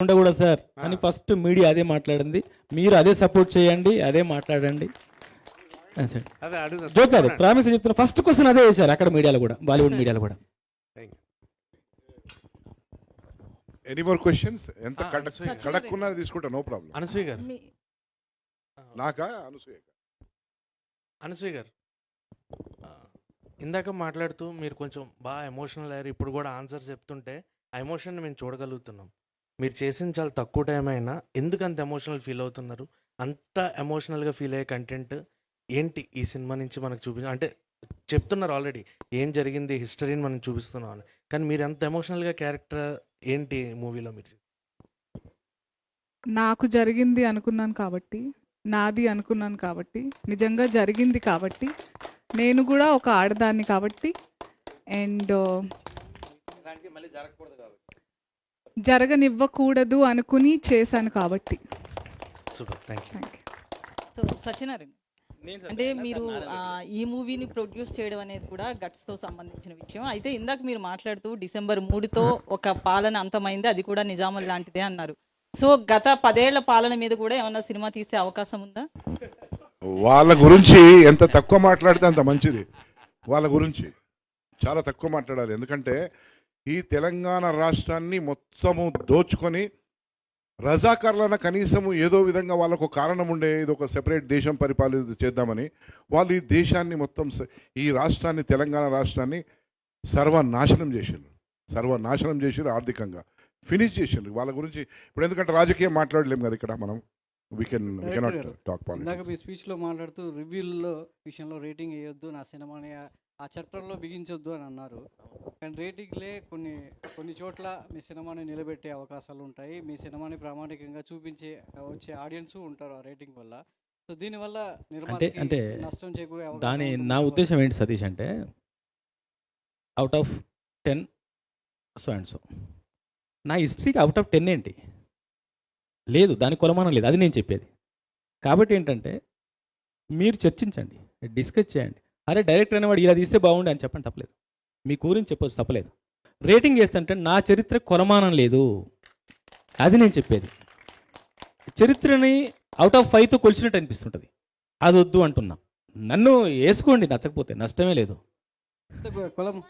ఉండకూడదు సార్. అని first media అదే మాట్లాడింది. మీరు అదే సపోర్ట్ చేయండి అదే మాట్లాడండి. జోక్ కాదు ప్రామిస్ చెప్తున్నా. ఫస్ట్ క్వశ్చన్ అదే వేశారు అక్కడ మీడియాలో కూడా బాలీవుడ్ మీడియాలో కూడా. ఎనీ మోర్ క్వశ్చన్స్ ఎంత. కడక్కున్నా తీసుకుంటా నో ప్రాబ్లం అనసూయ గారు. మీ- నాకా? అనసూయ అనసూయ గారు. ఇందాక మాట్లాడుతూ మీరు కొంచెం బాగా ఎమోషనల్ అయ్యారు. ఇప్పుడు కూడా ఆన్సర్ చెప్తుంటే ఆ ఎమోషన్ మేము చూడగలుగుతున్నాం. మీరు చేసిన చాలా తక్కువ టైం అయినా ఎందుకు అంత ఎమోషనల్ ఫీల్ అవుతున్నారు? అంత ఎమోషనల్గా ఫీల్ అయ్యే కంటెంట్ ఏంటి ఈ సినిమా నుంచి మనకు చూపించ అంటే చెప్తున్నారు ఆల్రెడీ ఏం జరిగింది హిస్టరీని మనం చూపిస్తున్నాం అని. కానీ మీరు అంత ఎమోషనల్గా క్యారెక్టర్ ఏంటి మూవీలో మీరు? నాకు జరిగింది అనుకున్నాను కాబట్టి నాది అనుకున్నాను కాబట్టి నిజంగా జరిగింది కాబట్టి నేను కూడా ఒక ఆడదాన్ని కాబట్టి అండ్ జరగనివ్వకూడదు అనుకుని చేశాను కాబట్టి. Super. Thank you thank you so Satyanarayana అంటే మీరు ఈ మూవీని ప్రొడ్యూస్ చేయడం అనేది కూడా గట్స్తో సంబంధించిన విషయం. అయితే ఇందాక మీరు మాట్లాడుతూ డిసెంబర్ మూడుతో ఒక పాలన అంతమైంది అది కూడా నిజాములు లాంటిదే అన్నారు. సో గత పదేళ్ళ పాలన మీద కూడా ఏమన్నా సినిమా తీసే అవకాశం ఉందా? వాళ్ళ గురించి ఎంత తక్కువ మాట్లాడితే అంత మంచిది. వాళ్ళ గురించి చాలా తక్కువ మాట్లాడాలి. ఎందుకంటే ఈ తెలంగాణ రాష్ట్రాన్ని మొత్తము దోచుకొని రజాకారులన కనీసం ఏదో విధంగా వాళ్ళకు కారణం ఉండే ఇది ఒక సెపరేట్ దేశం పరిపాలన చేద్దామని వాళ్ళు ఈ దేశాన్ని మొత్తం ఈ రాష్ట్రాన్ని తెలంగాణ రాష్ట్రాన్ని సర్వనాశనం చేసిండ్రు. సర్వనాశనం చేసిండ్రు ఆర్థికంగా. ఫినిష్ చేసిండ్రు. వాళ్ళ గురించి ఇప్పుడు ఎందుకంటే రాజకీయం మాట్లాడలేము కదా ఇక్కడ మనం. We can we cannot talk ఇందాక మీ స్పీచ్లో మాట్లాడుతూ రివ్యూల్లో విషయంలో రేటింగ్ వేయొద్దు నా సినిమాని ఆ- చట్టంలో బిగించొద్దు అని అన్నారు. కానీ రేటింగ్లే కొన్ని కొన్ని చోట్ల మీ సినిమాని నిలబెట్టే అవకాశాలు ఉంటాయి. మీ సినిమాని ప్రామాణికంగా చూపించే వచ్చే ఆడియన్స్ ఉంటారు ఆ రేటింగ్ వల్ల. సో దీనివల్ల నిర్మాతకి అంటే నష్టం చేకూరే దాని. నా ఉద్దేశం ఏంటి సతీష్ అంటే out of ten so and so నా హిస్టరీకి అవుట్ ఆఫ్ టెన్ ఏంటి? లేదు దాని కొలమానం లేదు. అది నేను చెప్పేది. కాబట్టి ఏంటంటే మీరు చర్చించండి డిస్కస్ చేయండి. అరే డైరెక్టర్ అనేవాడు ఇలా తీస్తే బాగుండే అని చెప్పండి తప్పలేదు. మీ గురించి చెప్పొచ్చు తప్పలేదు. రేటింగ్ చేస్తుంటే నా చరిత్ర కొలమానం లేదు. అది నేను చెప్పేది. చరిత్రని అవుట్ ఆఫ్ ఫైవ్తో కొలిచినట్టు అనిపిస్తుంటుంది. అది వద్దు అంటున్నా. నన్ను వేసుకోండి నచ్చకపోతే నష్టమే లేదు. కులం.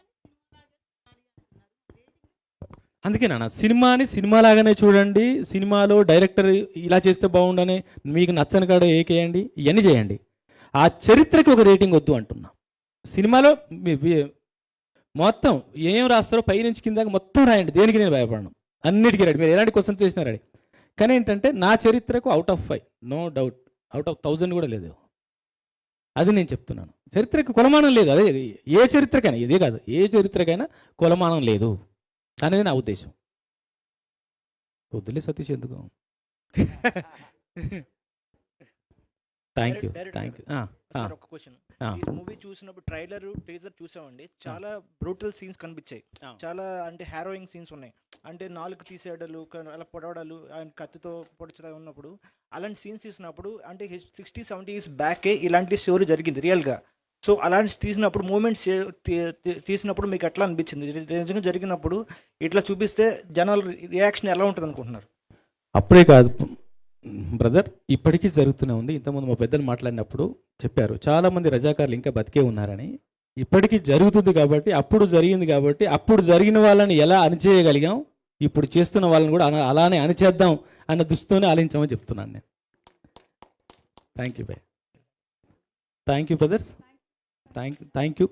అందుకే నాన్న సినిమాని సినిమాలాగానే చూడండి సినిమాలో డైరెక్టర్ ఇలా చేస్తే బాగుండని మీకు నచ్చని కాడ ఏకేయండి ఇవన్నీ చేయండి. ఆ చరిత్రకి ఒక రేటింగ్ వద్దు అంటున్నా. సినిమాలో మీ- మొత్తం ఏం రాస్తారో పైనుంచి కిందాక మొత్తం రాయండి. దేనికి నేను భయపడను? అన్నిటికీ రెడీ. మీరు ఎలాంటి క్వశ్చన్స్ చేసినా రెడీ. కానీ ఏంటంటే నా చరిత్రకు out of five no doubt out of thousand కూడా లేదు. అది నేను చెప్తున్నాను. చరిత్రకు కొలమానం లేదు. అదే ఏ చరిత్రకైనా ఇదే కాదు. ఏ చరిత్రకైనా కులమానం లేదు. అనేది నా ఉద్దేశం. వద్దులే సతీష్ ఎందుకు? Thank you thank you sir ఒక క్వశ్చన్ ఈ మూవీ చూసినప్పుడు ట్రైలర్ టీజర్ చూసామండి. చాలా బ్రూటల్ సీన్స్ కనిపించాయి. ఆ. చాలా అంటే హారోయింగ్ సీన్స్ ఉన్నాయి. అంటే నాలుగు తీసేయడాలు అలా పొడవడాలు ఆయన కత్తితో పొడిచడం ఉన్నప్పుడు అలాంటి సీన్స్ తీసినప్పుడు అంటే సిక్స్టీ సెవెంటీ ఇయర్స్ బ్యాకే ఇలాంటి స్టోరీ జరిగింది రియల్గా సో అలాంటి తీసినప్పుడు మూమెంట్స్ తీసినప్పుడు మీకు ఎట్లా అనిపించింది? నిజంగా జరిగినప్పుడు ఇట్లా చూపిస్తే జనాల రియాక్షన్ ఎలా ఉంటుంది అనుకుంటున్నారు అప్పుడే కాదు బ్రదర్ ఇప్పటికీ జరుగుతూనే ఉంది. ఇంతకుముందు మా పెద్దలు మాట్లాడినప్పుడు చెప్పారు. చాలామంది రజాకారులు ఇంకా బతికే ఉన్నారని. ఇప్పటికీ జరుగుతుంది కాబట్టి అప్పుడు జరిగింది కాబట్టి అప్పుడు జరిగిన వాళ్ళని ఎలా అణిచేయగలిగాం? ఇప్పుడు చేస్తున్న వాళ్ళని కూడా అలానే అణిచేద్దాం అన్న దృష్టితోనే ఆలోచించామని చెప్తున్నాను నేను. Thank you bye thank you brothers thank you thank you